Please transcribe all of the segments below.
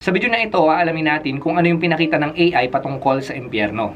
Sa video na ito, aalamin natin kung ano yung pinakita ng AI patungkol sa impyerno.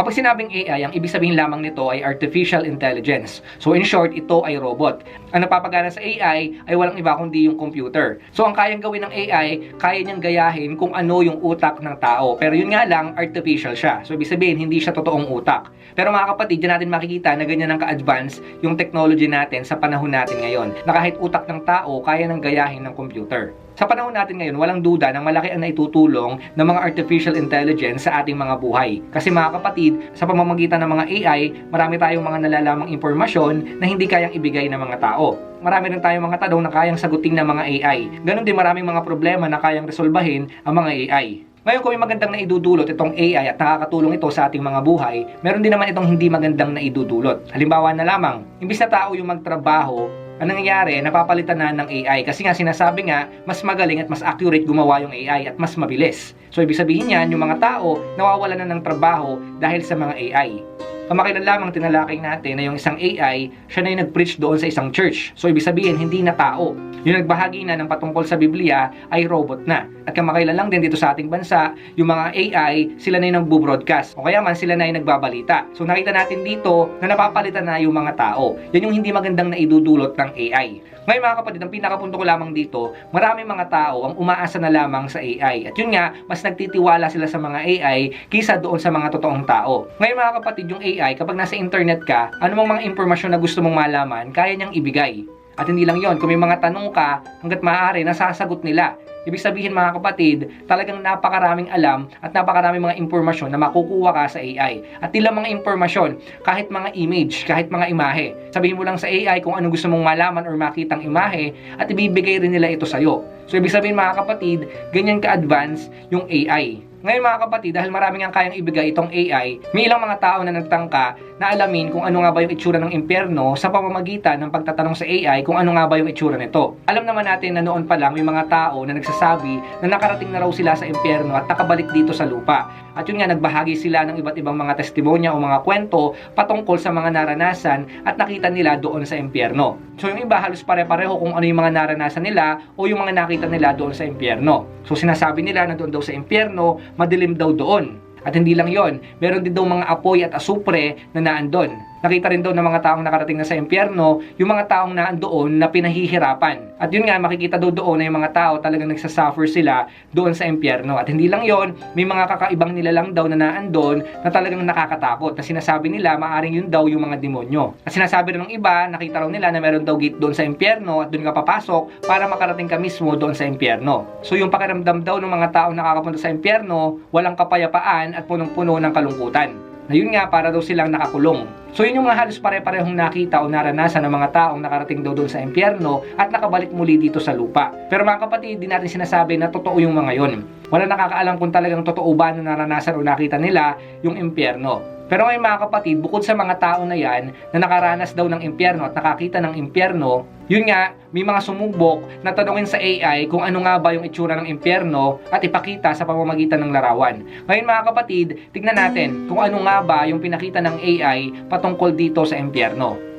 Kapag sinabing AI, ang ibig sabihin lamang nito ay artificial intelligence. So in short, ito ay robot. Ang napapagana sa AI ay walang iba kundi yung computer. So ang kayang gawin ng AI, kaya niyang gayahin kung ano yung utak ng tao. Pero yun nga lang, artificial siya. So ibig sabihin, hindi siya totoong utak. Pero mga kapatid, dyan natin makikita na ganyan ang ka-advance yung technology natin sa panahon natin ngayon. Na kahit utak ng tao, kaya nang gayahin ng computer. Sa panahon natin ngayon, walang duda na malaki ang naitutulong ng mga artificial intelligence sa ating mga buhay. Kasi mga kapatid, sa pamamagitan ng mga AI, marami tayong mga nalalamang impormasyon na hindi kayang ibigay ng mga tao. Marami rin tayong mga tanong na kayang sagutin ng mga AI. Ganon din maraming mga problema na kayang resolbahin ang mga AI. Ngayon kung may magandang naidudulot itong AI at nakakatulong ito sa ating mga buhay, meron din naman itong hindi magandang naidudulot. Halimbawa na lamang, imbis na tao yung magtrabaho, ang nangyayari, napapalitan na ng AI. Kasi nga sinasabi nga, mas magaling at mas accurate gumawa yung AI at mas mabilis. So ibig sabihin yan, yung mga tao nawawalan na ng trabaho dahil sa mga AI. Kamakailan lamang tinalakay natin na yung isang AI, siya na yung nag-preach doon sa isang church. So ibig sabihin, hindi na tao. Yung nagbahagi na ng patungkol sa Biblia ay robot na. At kamakailan lang din dito sa ating bansa, yung mga AI, sila na yung nagbo-broadcast. O kaya man sila na yung nagbabalita. So nakita natin dito na napapalitan na yung mga tao. Yan yung hindi magandang naidudulot ng AI. Ngayon mga kapatid, ang pinakapunto ko lamang dito, marami mga tao ang umaasa na lamang sa AI. At yun nga, mas nagtitiwala sila sa mga AI kaysa doon sa mga totoong tao. Ngayon mga kapatid, yung AI, kapag nasa internet ka, anumang mga impormasyon na gusto mong malaman, kaya niyang ibigay. At hindi lang yon, kung may mga tanong ka, hanggat maaari, nasasagot nila. Ibig sabihin mga kapatid, talagang napakaraming alam at napakaraming mga impormasyon na makukuha ka sa AI. At tila mga impormasyon, kahit mga image, kahit mga imahe. Sabihin mo lang sa AI kung ano gusto mong malaman or makitang imahe at ibibigay rin nila ito sa'yo. So ibig sabihin mga kapatid, ganyan ka-advance yung AI. Ngayon mga kapatid, dahil marami nga kayang ibigay itong AI, may ilang mga tao na nagtangka na alamin kung ano nga ba yung itsura ng impyerno sa pamamagitan ng pagtatanong sa AI kung ano nga ba yung itsura nito. Alam naman natin na noon pa lang may mga tao na nagsasabi na nakarating na raw sila sa impyerno at nakabalik dito sa lupa. At yun nga, nagbahagi sila ng iba't ibang mga testimonya o mga kwento patungkol sa mga naranasan at nakita nila doon sa impyerno. So yung iba halos pare-pareho kung ano yung mga naranasan nila o yung mga nakita nila doon sa impyerno. So sinasabi nila na doon daw sa impyerno, madilim daw doon. At hindi lang yon, meron din daw mga apoy at asupre na naandon. Nakita rin daw ng mga taong nakarating na sa impyerno, yung mga taong naandoon na pinahihirapan. At yun nga, makikita daw doon na yung mga tao talagang nagsasuffer sila doon sa impyerno. At hindi lang yon, may mga kakaibang nilalang daw na naandon na talagang nakakatakot. Na sinasabi nila, maaring yun daw yung mga demonyo. At sinasabi rin ng iba, nakita raw nila na meron daw gate doon sa impyerno at doon ka papasok para makarating ka mismo doon sa impyerno. So yung pakiramdam daw ng mga taong nakakapunta sa impyerno, walang kapayapaan at punong-puno ng kalungkutan na yun nga para daw silang nakakulong. So yun yung mga halos pare-parehong nakita o naranasan ng mga taong nakarating daw doon sa impyerno at nakabalik muli dito sa lupa. Pero mga kapatid, di natin sinasabi na totoo yung mga yon. Wala nakakaalam kung talagang totoo ba na naranasan o nakita nila yung impyerno. Pero ngayon mga kapatid, bukod sa mga tao na yan na nakaranas daw ng impyerno at nakakita ng impyerno, yun nga, may mga sumubok na tanungin sa AI kung ano nga ba yung itsura ng impyerno at ipakita sa pamamagitan ng larawan. Ngayon mga kapatid, tignan natin kung ano nga ba yung pinakita ng AI patungkol dito sa impyerno.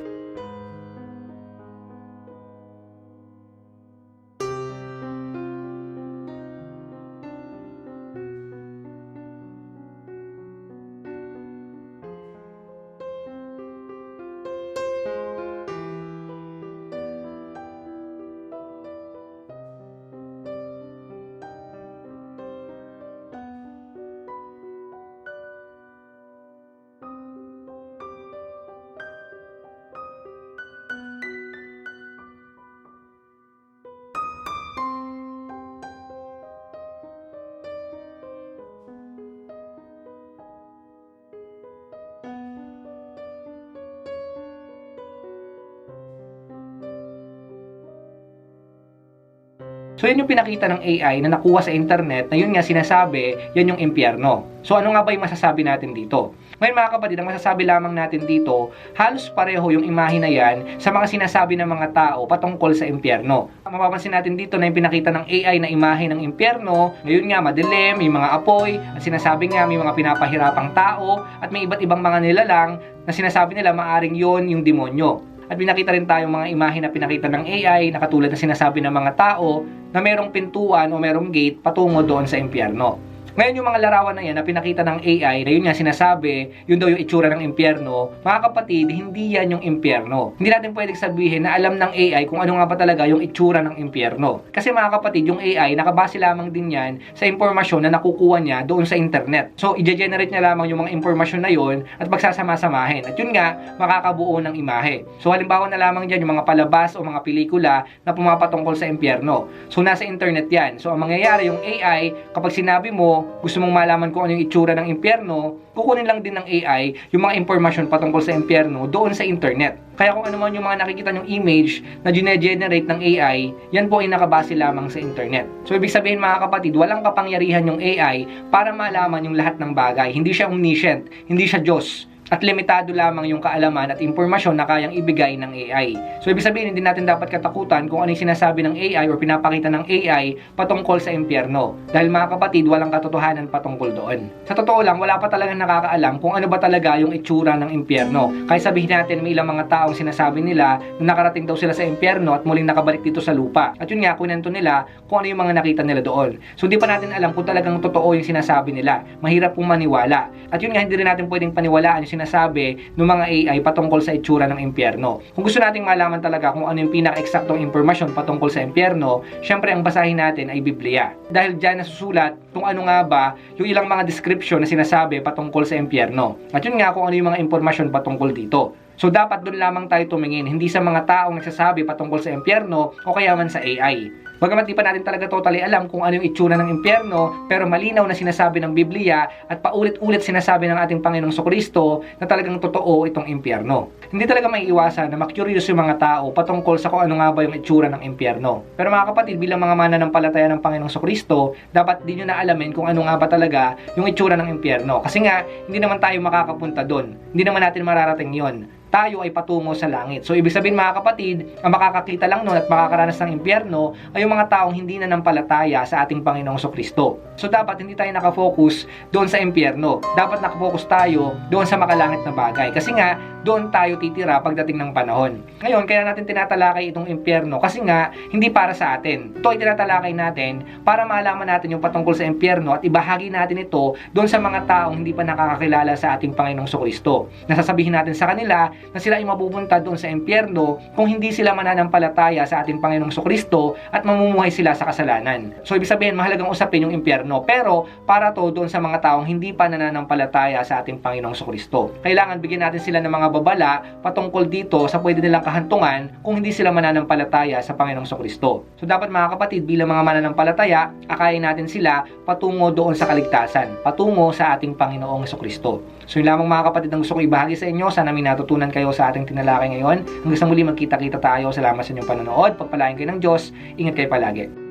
So yan yung pinakita ng AI na nakuha sa internet na yun nga sinasabi, yan yung impyerno. So ano nga ba yung masasabi natin dito? Ngayon mga kapatid, ang masasabi lamang natin dito, halos pareho yung imahe na yan sa mga sinasabi ng mga tao patungkol sa impyerno. Mapapansin natin dito na yung pinakita ng AI na imahe ng impyerno, ngayon nga madilim, may mga apoy, at sinasabi nga may mga pinapahirapang tao, at may iba't ibang mga nilalang na sinasabi nila maaring yon yung demonyo. At pinakita rin tayong mga imahe na pinakita ng AI na katulad na sinasabi ng mga tao na merong pintuan o merong gate patungo doon sa impyerno. Ngayon yung mga larawan na yan na pinakita ng AI na yun nga sinasabi, yun daw yung itsura ng impyerno, mga kapatid, hindi yan yung impyerno. Hindi natin pwedeng sabihin na alam ng AI kung ano nga ba talaga yung itsura ng impyerno. Kasi mga kapatid, yung AI, nakabase lamang din yan sa impormasyon na nakukuha niya doon sa internet. So, i-generate niya lamang yung mga impormasyon na yun at magsasama-samahin. At yun nga, makakabuo ng imahe. So, halimbawa na lamang dyan yung mga palabas o mga pelikula na pumapatungkol sa impyerno. So, nasa internet yan. So, ang mangyayari yung AI, kapag sinabi mo, gusto mong malaman kung ano yung itsura ng impyerno, kukunin lang din ng AI yung mga impormasyon patungkol sa impyerno doon sa internet. Kaya kung ano man yung mga nakikita yung image na gine-generate ng AI, yan po ay nakabase lamang sa internet. So ibig sabihin mga kapatid, walang kapangyarihan yung AI para malaman yung lahat ng bagay. Hindi siya omniscient, hindi siya Diyos at limitado lamang yung kaalaman at impormasyon na kayang ibigay ng AI. So ibig sabihin hindi natin dapat katakutan kung ano yung sinasabi ng AI or pinapakita ng AI patungkol sa impyerno. Dahil mga kapatid, walang katotohanan patungkol doon. Sa totoo lang, wala pa talagang nakakaalam kung ano ba talaga yung itsura ng impyerno. Kaya sabihin natin may ilang mga taong sinasabi nila na nakarating daw sila sa impyerno at muling nakabalik dito sa lupa. At yun nga, kunento nila kung ano yung mga nakita nila doon. So hindi pa natin alam kung talagang totoo yung sinasabi nila. Mahirap pong maniwala. At yun nga, hindi rin natin pwedeng paniwalaan yung sinasabi ng mga AI patungkol sa itsura ng impyerno. Kung gusto nating malaman talaga kung ano yung pinaka-eksaktong impormasyon patungkol sa impyerno, syempre ang basahin natin ay Biblia. Dahil dyan nasusulat kung ano nga ba yung ilang mga description na sinasabi patungkol sa impyerno. At yun nga kung ano yung mga impormasyon patungkol dito. So dapat doon lamang tayo tumingin, hindi sa mga taong nagsasabi patungkol sa impyerno o kaya man sa AI. Bagamat di pa natin talaga totally alam kung ano yung itsura ng impyerno, pero malinaw na sinasabi ng Biblia at paulit-ulit sinasabi ng ating Panginoong Kristo na talagang totoo itong impyerno. Hindi talaga may iwasan na makurious yung mga tao patungkol sa kung ano nga ba yung itsura ng impyerno. Pero mga kapatid, bilang mga mananampalataya ng Panginoong Kristo, dapat din nyo na alamin kung ano nga ba talaga yung itsura ng impyerno. Kasi nga, hindi naman tayo makakapunta doon. Hindi naman natin mararating yon tayo ay patungo sa langit. So, ibig sabihin mga kapatid, ang makakakita lang nun at makakaranas ng impyerno ay yung mga taong hindi nanampalataya sa ating Panginoong Kristo. So, dapat hindi tayo nakafocus doon sa impyerno. Dapat nakafocus tayo doon sa makalangit na bagay. Kasi nga, doon tayo titira pagdating ng panahon. Ngayon, kaya natin tinatalakay itong impyerno kasi nga, hindi para sa atin. Ito ay tinatalakay natin para malaman natin yung patungkol sa impyerno at ibahagi natin ito doon sa mga taong hindi pa nakakakilala sa ating Panginoong Kristo. Nasasabihin natin sa kanila na sila ay mapupunta doon sa impyerno kung hindi sila mananampalataya sa ating Panginoong Kristo at mamumuhay sila sa kasalanan. So, ibig sabihin, mahalagang usapin yung impyerno. Pero, para to doon sa mga taong hindi pa nananampalataya sa ating Panginoong Kristo. Kailangan bigyan natin sila ng mga babala patungkol dito sa pwede nilang kahantungan kung hindi sila mananampalataya sa Panginoong Kristo. So, dapat mga kapatid, bilang mga mananampalataya, akayin natin sila patungo doon sa kaligtasan, patungo sa ating Panginoong Kristo. So, yun lamang mga kapatid ang gusto ko ibahagi sa inyo. Sana may natutunan kayo sa ating tinalakay ngayon. Hanggang sa muli magkita-kita tayo. Salamat sa inyong panonood. Pagpalain kayo ng Diyos. Ingat kayo palagi.